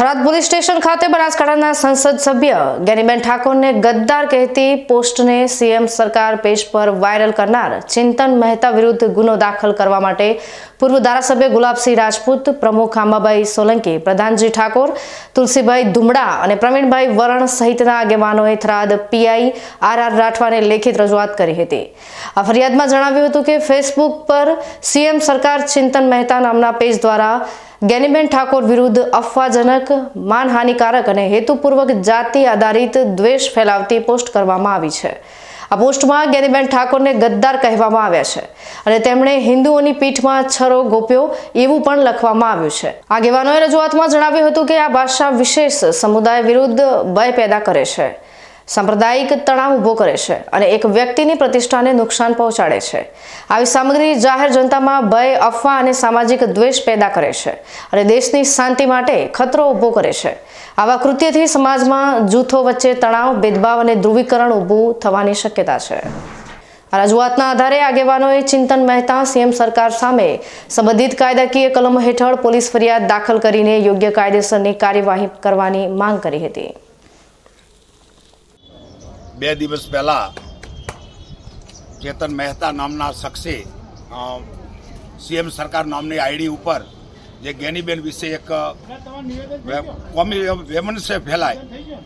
Tharad police station ખાતે બનાસકાંઠાના સંસદ સભ્ય ગેનીબેન ઠાકોરને ગદ્દાર કહેતી પોસ્ટને સીએમ સરકાર પેજ પર વાયરલ કરનાર ચિંતન મહેતા વિરુદ્ધ ગુનો દાખલ કરવા માટે પૂર્વ ધારાસભ્ય ગુલાબસિંહ રાજપૂત, પ્રમુખ આંબાભાઈ સોલંકી, પ્રધાનજી ઠાકોર, તુલસીભાઈ ધુમડા અને પ્રવીણભાઈ વરણ સહિતના આગેવાનોએ થરાદ પીઆઈ આર આર રાઠવાને લેખિત રજૂઆત કરી હતી. આ ફરિયાદમાં જણાવ્યું હતું કે ફેસબુક પર સીએમ સરકાર ચિંતન મહેતા નામના પેજ દ્વારા ગેનીબેન ઠાકોર વિરુદ્ધ અફવાજનક, માનહાનિકારક અને હેતુપૂર્વક જાતિ આધારિત દ્વેષ ફેલાવતી પોસ્ટ કરવામાં આવી છે. આ પોસ્ટમાં ગેનીબેન ઠાકોરને ગદ્દાર કહેવામાં આવ્યા છે અને તેમણે હિન્દુઓની પીઠમાં છરો ગોપ્યો એવું પણ લખવામાં આવ્યું છે. આગેવાનોએ રજૂઆતમાં જણાવ્યું હતું કે આ ભાષા વિશેષ સમુદાય વિરુદ્ધ ભય પેદા કરે છે. સાંપ્રદાયિક તણાવ ઊભો કરે છે અને એક વ્યક્તિની પ્રતિષ્ઠાને નુકસાન પહોંચાડે છે. આવી સામગ્રી જાહેર જનતામાં ભય, અફવા અને સામાજિક દ્વેષ પેદા કરે છે અને દેશની શાંતિ માટે ખતરો ઊભો કરે છે. આવા કૃત્યથી સમાજમાં જૂથો વચ્ચે તણાવ, ભેદભાવ અને ધ્રુવીકરણ ઊભું થવાની શક્યતા છે. રજૂઆતના આધારે આગેવાનોએ ચિંતન મહેતા, સીએમ સરકાર સામે સંબંધિત કાયદાકીય કલમો હેઠળ પોલીસ ફરિયાદ દાખલ કરીને યોગ્ય કાયદેસરની કાર્યવાહી કરવાની માંગ કરી હતી. બે દિવસ પહેલાં ચેતન મહેતા નામના શખ્સે સીએમ સરકાર નામની આઈડી ઉપર જે ગેનીબેન વિશે એક કોમી વેમનસે ફેલાય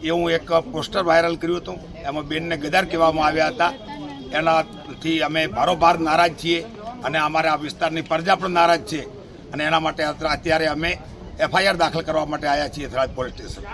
એવું એક પોસ્ટર વાયરલ કર્યું હતું. એમાં બેનને ગદાર કહેવામાં આવ્યા હતા. એનાથી અમે ભારોભાર નારાજ છીએ અને અમારે આ વિસ્તારની પ્રજા પણ નારાજ છે. અને એના માટે અત્યારે અમે એફઆઈઆર દાખલ કરવા માટે આવ્યા છીએ થરાદ પોલીસ સ્ટેશન.